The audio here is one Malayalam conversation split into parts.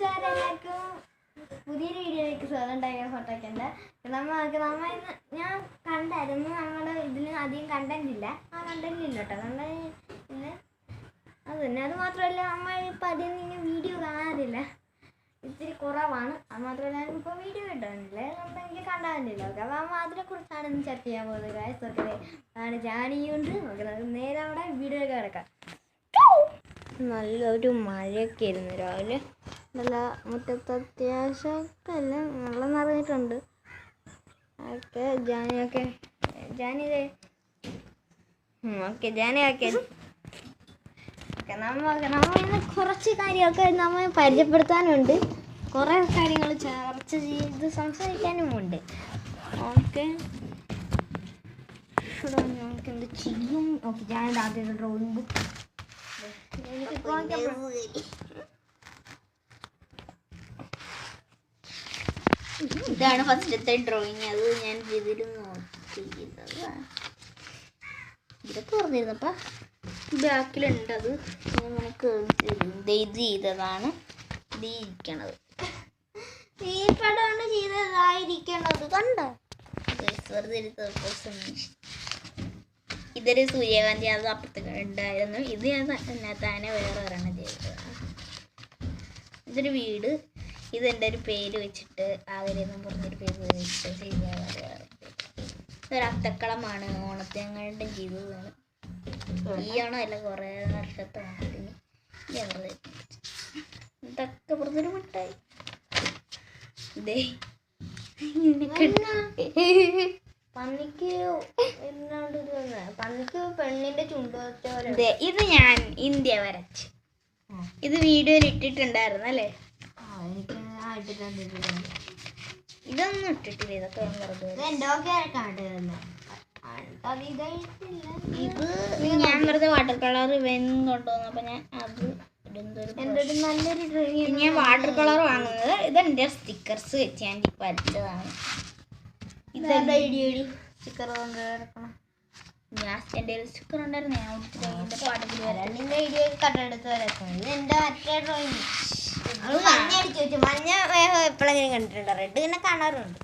മച്ചാരെല്ലാവർക്കും പുതിയൊരു വീഡിയോയിലേക്ക് സ്വാഗതം. ഫോട്ടോ ഒക്കെ ഉണ്ട്. നമ്മ നമ്മ ഇന്ന് ഞാൻ കണ്ടായിരുന്നു. നമ്മുടെ ഇതിൽ അധികം കണ്ടന്റ് ഇല്ല. ആ കണ്ടന്റ് ഇല്ല കേട്ടോ. ഇന്ന് അത് തന്നെ. അത് മാത്രമല്ല നമ്മൾ ഇപ്പം അധികം ഇനി വീഡിയോ കാണാറില്ല. ഇത്തിരി കുറവാണ്. അത് മാത്രമല്ല ഇപ്പോൾ വീഡിയോ കിട്ടാനില്ല നമ്മൾ എനിക്ക് കണ്ടാറില്ല ഓക്കെ അപ്പോൾ നമ്മൾ അതിനെക്കുറിച്ചാണ് ഇന്ന് ചർച്ച ചെയ്യാൻ പോകുന്നത് ഗായസ് ഓക്കെ ആണ് ജാനിയുണ്ട് ഓക്കെ നമുക്ക് നേരെ അവിടെ വീഡിയോ കിടക്കാം നല്ലൊരു മഴയൊക്കെ ആയിരുന്നു രാവിലെ. നല്ല മുറ്റത്ത് അത്യാവശ്യമൊക്കെ എല്ലാം വെള്ളം നിറഞ്ഞിട്ടുണ്ട്. Okay ജാനിയൊക്കെ Jani okay Jani okay okay നമ്മ നമ്മ ഇന്ന് കുറച്ച് കാര്യമൊക്കെ നമ്മൾ പരിചയപ്പെടുത്താനുണ്ട്. കുറേ കാര്യങ്ങൾ ചർച്ച ചെയ്ത് സംസാരിക്കാനുമുണ്ട്. ഓക്കെ. നമുക്ക് എന്ത് ചെയ്യും? ഓക്കെ ഞാൻ ആദ്യം ഡ്രോയിങ് ബുക്ക് എനിക്ക് ഇതാണ് ഫസ്റ്റത്തെ ഡ്രോയിങ് അത് ഞാൻ ചെയ്തിരുന്നു ചെയ്തതാണ് ഇതൊക്കെ പറഞ്ഞിരുന്നപ്പ ബാക്കിലുണ്ട് അത്. നമുക്ക് ഇത് ചെയ്തതാണ്. ഇത് ഇരിക്കണത്. ഈ പടമാണ് ചെയ്തതായിരിക്കണത്. കണ്ടോ? ഇതൊരു സൂര്യകാന്തി അത് അപ്പുറത്ത് ഉണ്ടായിരുന്നു. ഇത് ഞാൻ തന്നെ വേറെ ഒരെണ്ണം ചെയ്തതാണ്. ഇതൊരു വീട്. ഇതെന്റെ ഒരു പേര് വെച്ചിട്ട് ആഗ്രഹം പറഞ്ഞൊരു പേര് വെച്ചിട്ട് ചെയ്തതാണ് ഇതൊരു അത്തക്കളമാണ് ഓണത്തിനങ്ങളുടെ ചെയ്തതാണ് ഈ ആണോ അല്ല കുറേ വർഷത്തെ ഓണത്തിന് വെറുതെ ഇതൊക്കെ പറഞ്ഞൊരു മിഠായി. ഇതേ പന്നിക്ക് എന്നാണ്ട് പന്നിക്ക് പെണ്ണിന്റെ ചുണ്ട് ചോര ഇതെ ഞാൻ ഇന്ത്യ വരച്ച്. ഇത് വീഡിയോയിൽ ഇട്ടിട്ടുണ്ടായിരുന്നു അല്ലേ? എനിക്ക് ഇട്ടിട്ടുണ്ട്. ഇതൊന്നും ഇട്ടിട്ടില്ല ഇതൊക്കെ ഞാൻ വെറുതെ ഇത് ഇത് ഞാൻ വെറുതെ വാട്ടർ കളർ വെൻ അപ്പൊ ഞാൻ അത് ഞാൻ വാട്ടർ കളർ വാങ്ങുന്നത്. ഇതെന്റെ സ്റ്റിക്കേഴ്സ് വെച്ച് ഞാൻ വരച്ചതാണ് സ്റ്റിക്കർ ഞാൻ എന്റെ സ്റ്റിക്കർ ഉണ്ടായിരുന്നു. ഞാൻ അതിന്റെ പാട്ടത്തിൽ വരാം നിന്റെ ഐഡിയ കട്ടെടുത്ത് വരാം ഇത് എന്റെ മറ്റേ ഡ്രോയിങ് മഞ്ഞ അടിച്ചു വെച്ചു മഞ്ഞ വേഗം എപ്പോഴെങ്കിലും കണ്ടിട്ടുണ്ട്. റെഡ് തന്നെ കാണാറുണ്ട്.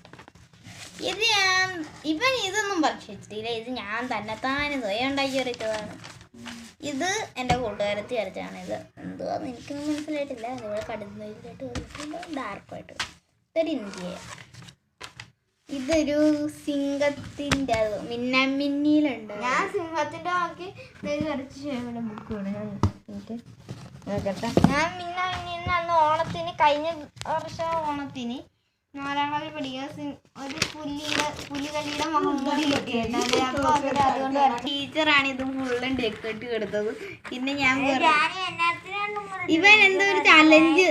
ഇത് ഞാൻ ഇവൻ ഇതൊന്നും ഭക്ഷിച്ചിട്ടില്ല. ഇത് ഞാൻ തന്നെ താനെ സ്വയം ഉണ്ടാക്കി വരച്ചതാണ് ഇത് എന്റെ കൂട്ടുകാരത്തി വരച്ചാണ് ഇത്. എന്തുവാന്ന് എനിക്കൊന്നും മനസ്സിലായിട്ടില്ല. ഇവിടെ കടുന്നതായിട്ട് ഡാർക്കായിട്ട്. ഇതൊരു ഇന്ത്യ ഇതൊരു സിംഹത്തിന്റെ അത് മിന്നമിന്നിയിലുണ്ട്. ഞാൻ സിംഹത്തിന്റെ ബാക്കി ഇത് വരച്ച് ബുക്ക് നോക്കട്ടെ ഞാൻ മിന്ന നിന്ന അന്ന് ഓണത്തിന് കഴിഞ്ഞ വർഷം ഓണത്തിന് നാലാം ക്ലാസ്സിൽ പഠിക്കുക. ഒരു പുലിയുടെ പുലികളിയുടെ മുഖംമൂടി കിട്ടിയിട്ടുണ്ട് അപ്പൊ അവർ അതുകൊണ്ട് വരച്ചു ടീച്ചറാണ് ഇത് ഫുള്ളും ഡെക്കോട്ട് കൊടുത്തത് പിന്നെ ഞാൻ ഇവൻ എന്തോ ഒരു ചലഞ്ച്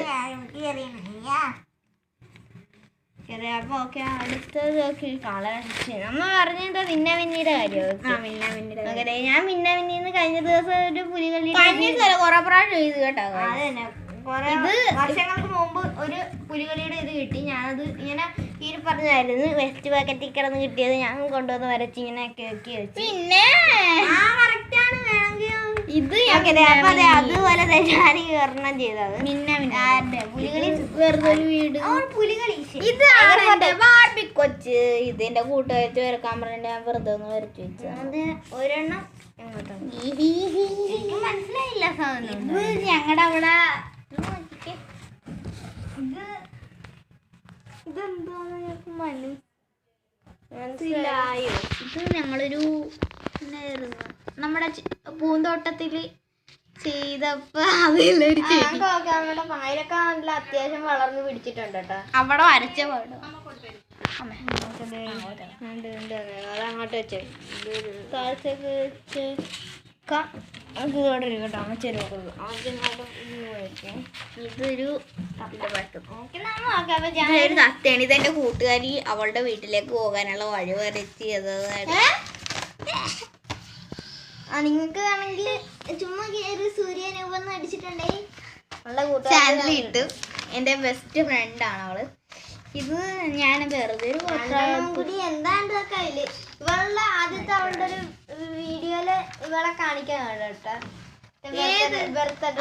അപ്പൊ ഓക്കെ അടുത്തത് ഓക്കെ കളർ നമ്മൾ പറഞ്ഞത് മിന്ന മിന്നിയുടെ കാര്യം. ഞാൻ മിന്ന മിന്നിന്ന് കഴിഞ്ഞ ദിവസം ഒരു കഴിഞ്ഞ കുറെ പ്രാവശ്യം ചെയ്ത് കേട്ടോ അത് തന്നെ കുറെ വർഷങ്ങൾക്ക് മുമ്പ് ഒരു പുലികളിയുടെ ഇത് കിട്ടി. ഞാനത് ഇങ്ങനെ ഈ പറഞ്ഞായിരുന്നു വെസ്റ്റ് പാക്കറ്റിൽ കിടന്ന് കിട്ടിയത്. ഞാൻ കൊണ്ടുവന്ന് വരച്ച് ഇങ്ങനെ കേക്കി വെച്ച്. പിന്നെ? ആ വേണമെങ്കിൽ ഇത് അതുപോലെ തന്നെ ഞാൻ വിവരണം ചെയ്തത്. പുലികളി കൊച്ച്. ഇതിന്റെ കൂട്ടുകാരി വരക്കാൻ പറഞ്ഞിട്ട് ഞാൻ വെറുതെ ഒന്ന് വരച്ചു വെച്ചു ഒരെണ്ണം മനസ്സിലായില്ല സാധനം. ഞങ്ങളുടെ അവിടെ ഇത് ഇതെന്താന്ന് ഞങ്ങൾക്ക് മനസ്സിലായോ? ഇത് ഞങ്ങളൊരു നമ്മുടെ പൂന്തോട്ടത്തിൽ ചെയ്തപ്പോ അതിലൊരു നമ്മുടെ പായലൊക്കെ നല്ല അത്യാവശ്യം വളർന്ന് പിടിച്ചിട്ടുണ്ട് കേട്ടോ. അവിടെ വരച്ച പാടും. അതങ്ങോട്ട് വെച്ചേ. വെച്ച് ആദ്യം. ഇതൊരു ഇതെന്റെ കൂട്ടുകാരി അവളുടെ വീട്ടിലേക്ക് പോകാനുള്ള വഴി വരച്ച് നിങ്ങൾക്ക് വേണമെങ്കിൽ ചുമ്മാ കയറി സൂര്യനൂപം അടിച്ചിട്ടുണ്ടേ ഉള്ള ചാനൽ ഇട്ടു. എന്റെ ബെസ്റ്റ് ഫ്രണ്ട് ആണ് അവൾ. ഇത് ഞാൻ വെറുതെ ഒരു കൂടി എന്താണ്ട് കയ്യിൽ ഇവളുടെ ആദ്യത്തെ അവളുടെ ഒരു വീഡിയോയിൽ ഇവളെ കാണിക്കാൻ കേട്ടോ.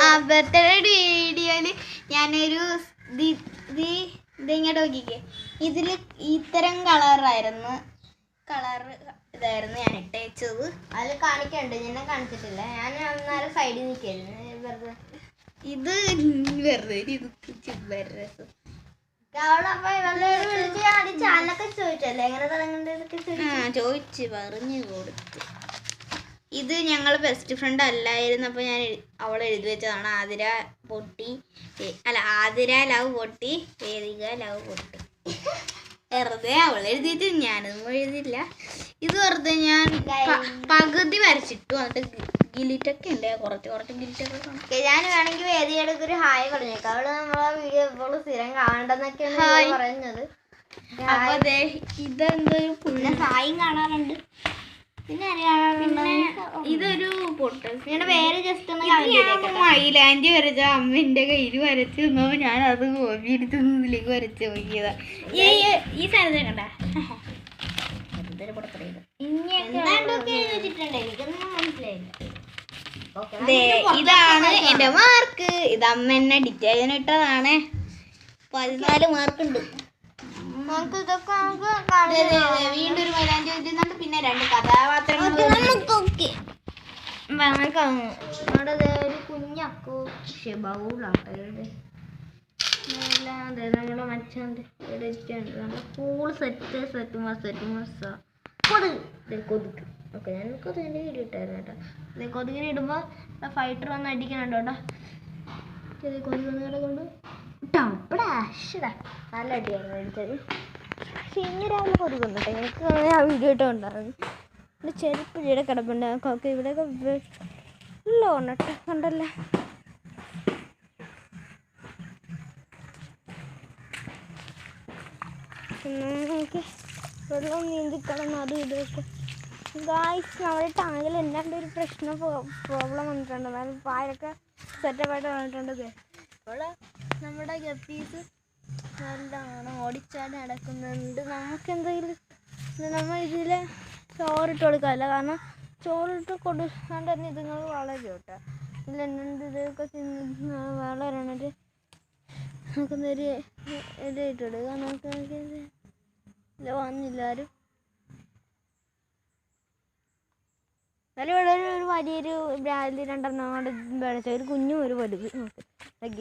ആ ബർത്ത്ഡേ വീഡിയോയിൽ ഞാനൊരു ഇതിങ്ങോട്ട് നോക്കിക്കേ. ഇതിൽ ഇത്തരം കളറായിരുന്നു കളറ് ഇതായിരുന്നു ഞാൻ ഇട്ടേച്ചത്. അതിൽ കാണിക്കണ്ട് ഞാൻ കാണിച്ചിട്ടില്ല. ഞാൻ അന്നേരം സൈഡിൽ നിൽക്കായിരുന്നു വെറുതെ. ഇത് വെറുതെ ചോദിച്ചു ചോദിച്ച്. പറഞ്ഞു കൊടുത്തു. ഇത് ഞങ്ങൾ ബെസ്റ്റ് ഫ്രണ്ട് അല്ലായിരുന്നു അപ്പോൾ ഞാൻ അവളെ അവൾ എഴുതി വെച്ചതാണ്. ആതിര പൊട്ടി അല്ല ആതിര ലവ് പൊട്ടി വേദിക ലവ് പൊട്ടി. വെറുതെ അവൾ എഴുതിയിട്ട് ഞാനൊന്നും എഴുതിയില്ല. ഇത് വെറുതെ ഞാൻ പകുതി വരച്ചിട്ടു. എന്നിട്ട് ഗിലിറ്റൊക്കെ ഉണ്ട്. കുറച്ച് കുറച്ച് ഗിലിറ്റൊക്കെ കാണാം ഞാൻ വേണമെങ്കിൽ വേദിയുടെ ഒരു ഹായ് പറഞ്ഞേക്കാം. അവൾ നമ്മളെ വീഡിയോ ഇപ്പോൾ സ്ഥിരം കാണണ്ടെന്നൊക്കെയാണ് പറഞ്ഞത്. അപ്പൊ ദേ ഇതെന്തൊരു പിന്നെ സായും കാണാറുണ്ട്. പിന്നെ ഇതൊരു നിങ്ങളുടെ പേര് ജസ്റ്റ് ഒന്ന് വരച്ച അമ്മന്റെ കയ്യിൽ വരച്ച് തിന്നപ്പോ ഞാൻ അത് കോപ്പി എടുത്ത് ഇതിലേക്ക് വരച്ച് നോക്കിയതാ. ഈ ഈ സാധനം കണ്ട? ഇതാണ് എന്റെ മാർക്ക്. ഇത് അമ്മ എന്നെ ഡിറ്റേജൻ ഇട്ടതാണ്. പതിനാല് മാർക്ക് ഉണ്ട് നമുക്ക് ഇതൊക്കെ നമുക്ക് വീണ്ടും ഒരു മൈലാഞ്ചി പിന്നെ രണ്ട് കഥാപാത്രങ്ങൾ ഒരു കുഞ്ഞക്കു ബൗളാട്ടോ മച്ചാണ്ട് ഇവിടെ ഇരിക്കാണ്ട് നല്ല കൂൾ സെറ്റ് സെറ്റ് മസ് സെറ്റ് മസ് കൊതുക്. കൊതുക്. ഓക്കെ ഞാൻ കൊതുകിന്റെ വീഡിയോ ഇട്ടായിരുന്നു കേട്ടോ. ദേ കൊതുകിനെ ഇടുമ്പോൾ ഫൈറ്റർ വന്ന് അടിക്കണുണ്ടോ കേട്ടോ. ഇത് കൊതുക് കൊണ്ട് നല്ല അടിയായിരുന്നു അടിച്ചത് പക്ഷെ ഇന്ന് രാവിലെ കൊടുക്കുന്നു വന്നിട്ടെ എനിക്ക് ആ വീഡിയോ ഇട്ടുണ്ടായിരുന്നു എന്റെ ചെരുപ്പ് ഇവിടെ കിടപ്പുണ്ട്. ഒക്കെ ഇവിടെയൊക്കെ വെള്ളം കേട്ടോ കണ്ടല്ലേ? എനിക്ക് നമുക്ക് വെള്ളം നീന്തിക്കളന്ന് അതും ഇതൊക്കെ ഗായ്സ് നമ്മുടെ ടാങ്കിൽ എന്താണ്ട് ഒരു പ്രശ്നം പ്രോബ്ലം വന്നിട്ടുണ്ട്. എന്നാലും പായലൊക്കെ സെറ്റപ്പായിട്ട് വന്നിട്ടുണ്ട്. ഇപ്പോൾ നമ്മുടെ ഗപ്പീസ് നല്ലതാണ് ഓടിച്ചാടി നടക്കുന്നുണ്ട്. നമുക്ക് എന്തെങ്കിലും നമ്മൾ ഇതിൽ ചോറിട്ട് കൊടുക്കാമല്ല. കാരണം ചോറിട്ട് കൊടുക്കാണ്ട് തന്നെ ഇതുങ്ങൾ വളരും കേട്ടോ. ഇതിൽ എന്നുണ്ട് ഇതൊക്കെ തിന്ന് വളരണത് നമുക്കൊന്നൊരു ഇതായിട്ട് കൊടുക്കാം. നമുക്ക് വന്നില്ല. ആരും എന്നാലും ഇവിടെ ഒരു വലിയൊരു ബ്രാൻഡ് രണ്ടെണ്ണം കൊണ്ട് ഒരു കുഞ്ഞും ഒരു വലുത്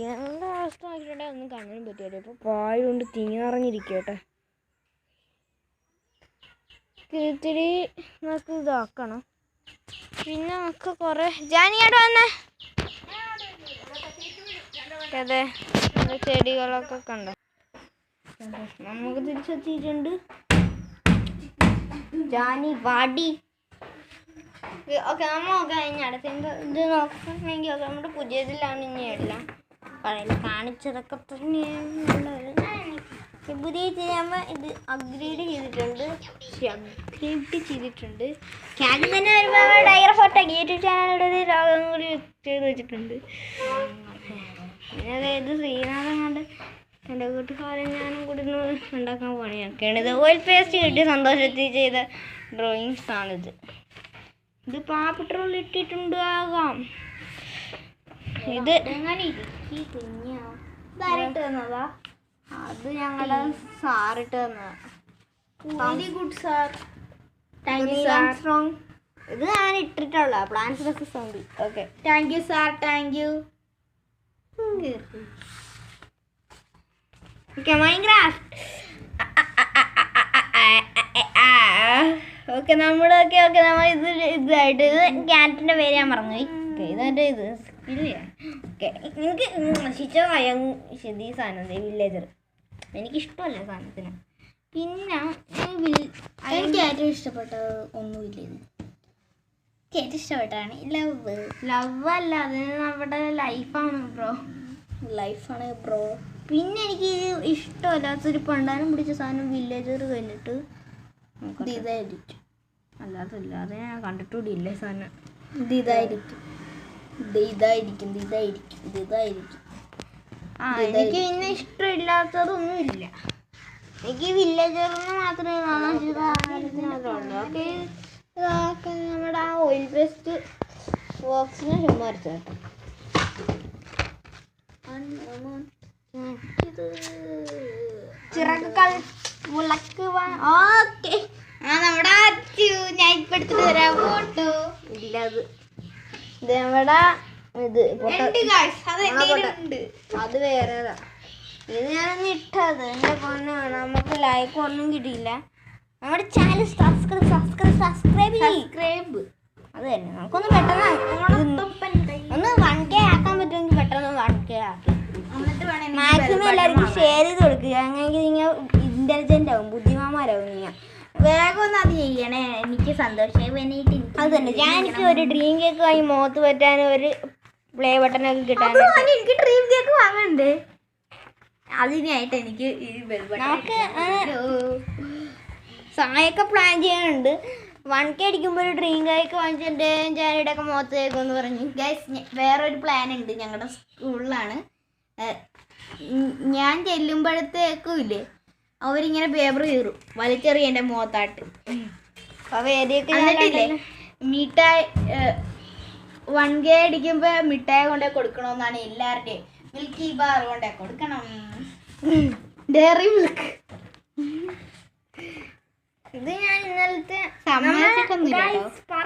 ഞങ്ങളുടെ അവസ്ഥ നോക്കിയിട്ടുണ്ടെങ്കിൽ ഒന്നും കാണാനും പറ്റില്ല. ഇപ്പോൾ പായ കൊണ്ട് തിങ്ങി നിറഞ്ഞിരിക്കുക കേട്ടോ. ഇത്തിരി നമുക്ക് ഇതാക്കണം. പിന്നെ നമുക്ക് കുറേ ജാനിയാട് വന്നേ? അതെ ചെടികളൊക്കെ കണ്ടോ. നമുക്ക് തിരിച്ചെത്തിയിട്ടുണ്ട്. ജാനി വാടി. ഓക്കെ നമ്മൾ നോക്കാം ഇനി അടുത്ത ഇത് നോക്കണമെങ്കിൽ ഒക്കെ നമ്മുടെ പുതിയതിലാണ് ഇനി എല്ലാം പറയുന്നത്. കാണിച്ചതൊക്കെ തന്നെയാണ് പുതിയ ചെയ്യുമ്പോൾ ഇത് അപ്ഗ്രേഡ് ചെയ്തിട്ടുണ്ട്. അപ്ഗ്രേഡ് ചെയ്തിട്ടുണ്ട്. ക്യാൻ തന്നെ ഒരുപാട് ഡയറ ഫോട്ടോ യൂട്യൂബ് ചാനലുടെ രോഗം കൂടി ചെയ്ത് വെച്ചിട്ടുണ്ട്. അതായത് ശ്രീനാഥങ്ങാണ്ട് ഇത് ശ്രീനാഥൻ കണ്ട് എന്റെ കൂട്ടുകാരൻ ഞാനും കൂടി ഒന്ന് ഉണ്ടാക്കാൻ പണിയൊക്കെയാണ് ഇത് ഓയിൽ പേസ്റ്റ് കിട്ടി സന്തോഷത്തിൽ ചെയ്ത ഡ്രോയിങ്സ് ആണിത്. ഇത് പാവപ്പെട്ടോൾ ഇട്ടിട്ടുണ്ട് ആകാം ഇത് തന്നതാ അത് ഞങ്ങളുടെ സാറിട്ട് തന്നതാ. Very good sir thank you sir ഇത് ഞാൻ ഇട്ടിട്ടുള്ള. Plans sound okay thank you sir thank you okay Minecraft okay നമ്മളൊക്കെ ഓക്കെ നമ്മൾ ഇത് ഇതായിട്ട് ഇത് ക്യാരറ്റിന്റെ പേര് ഞാൻ പറഞ്ഞു ഇതായിട്ട് ഇതെന്റെ ഇത് സ്കില്ല ഓക്കെ എനിക്ക് നശിച്ചതായ ഈ സാധനം വില്ലേജർ എനിക്കിഷ്ടമല്ല സാധനത്തിന്. പിന്നെ എനിക്ക് ഏറ്റവും ഇഷ്ടപ്പെട്ട ഒന്നുമില്ല എനിക്ക് ഏറ്റവും ഇഷ്ടപ്പെട്ടാണ് ലവ്. ലവ് അല്ല അത് നമ്മുടെ ലൈഫാണ് ബ്രോ ലൈഫാണ് ബ്രോ പിന്നെ എനിക്ക് ഇഷ്ടമല്ലാത്തൊരു പണ്ടാനും പിടിച്ച സാധനം വില്ലേജർ കഴിഞ്ഞിട്ട്. ഇതായിരിക്കും. അല്ലാതല്ല അത് ഞാൻ കണ്ടിട്ടുകൂടിയില്ല ഈ സാധനം. ഇത് ഇതായിരിക്കും. ഇത് ഇതായിരിക്കും. ഇത് ഇതായിരിക്കും. ഇത് ഇതായിരിക്കും. ആ എനിക്ക് പിന്നെ ഇഷ്ടമില്ലാത്തതൊന്നും ഇല്ല. എനിക്ക് വില്ലേജറിന് മാത്രമേ കാണാൻ ഓക്കെ നമ്മുടെ ആ ഓയിൽ പേസ്റ്റ് ബോക്സിനെ ചുമ്മാ അടിച്ചു കേട്ടോ Unknown. വിളക്ക് ഓക്കെ. ആ നമ്മുടെ അച്ചു. ഞാൻ ഇപ്പൊ എടുത്തിട്ട് തരാം ഫോട്ടോ. ഇല്ല അത് ഇത് നമ്മുടെ ഇത് അത് വേറെതാ. ഇത് ഞാനൊന്ന് ഇട്ടത്. എന്റെ പൊന്നു നമുക്ക് ലൈക്ക് ഒന്നും കിട്ടിയില്ല. നമ്മുടെ channel subscribe subscribe subscribe subscribe. അത് തന്നെ. നമുക്കൊന്ന് പെട്ടെന്ന് ഒന്ന് വൺ കെ ആക്കാൻ പറ്റുമെങ്കിൽ പെട്ടെന്ന് വൺ കെ ആക്കി. മാക്സിമം എല്ലാവർക്കും ഷെയർ ചെയ്ത് കൊടുക്കുക അങ്ങനെ നിങ്ങൾ ഇന്റലിജന്റ് ആവും ബുദ്ധിമാന്മാരാവും നീ. വേഗം ഒന്ന് അത് ചെയ്യണേ. എനിക്ക് സന്തോഷമായി വേണ്ടിയിട്ട് എനിക്ക് അത് തന്നെ. ഞാൻ എനിക്ക് ഒരു ഡ്രീം കേക്ക് വാങ്ങി മുഖത്ത് പറ്റാൻ ഒരു പ്ലേ ബട്ടൺ ഒക്കെ അത് കിട്ടാനും വാങ്ങി എനിക്ക് ഡ്രീം കേക്ക് വാങ്ങണ്ട്? അതിനായിട്ട് എനിക്ക് നമുക്ക് സായൊക്കെ പ്ലാൻ ചെയ്യാനുണ്ട്. വൺ കെ അടിക്കുമ്പോൾ ഒരു ഡ്രീം കേക്ക് വാങ്ങിച്ചിട്ട് ജാനിയുടെ ഒക്കെ മുഖത്ത് കേൾക്കുമെന്ന് പറഞ്ഞു. ഗൈസ് വേറൊരു പ്ലാൻ ഉണ്ട് ഞങ്ങളുടെ സ്കൂളിലാണ് ഞാൻ ചെല്ലുമ്പോഴത്തേക്കും ഇല്ലേ? അവരിങ്ങനെ പേപ്പർ കീറും. വലിച്ചെറിയ എന്റെ മുഖത്താട്ട് എന്നിട്ടില്ലേ? മിഠായി വൺ കെ അടിക്കുമ്പോൾ മിഠായി കൊണ്ടേ കൊടുക്കണമെന്നാണ് എല്ലാവരുടെയും. മിൽക്കി ബാർ കൊണ്ടേ കൊടുക്കണം. ഡയറി മിൽക്ക് ഇത് ഞാൻ ഇന്നലത്തെ സമ്മതിച്ചിട്ടൊന്നുമില്ല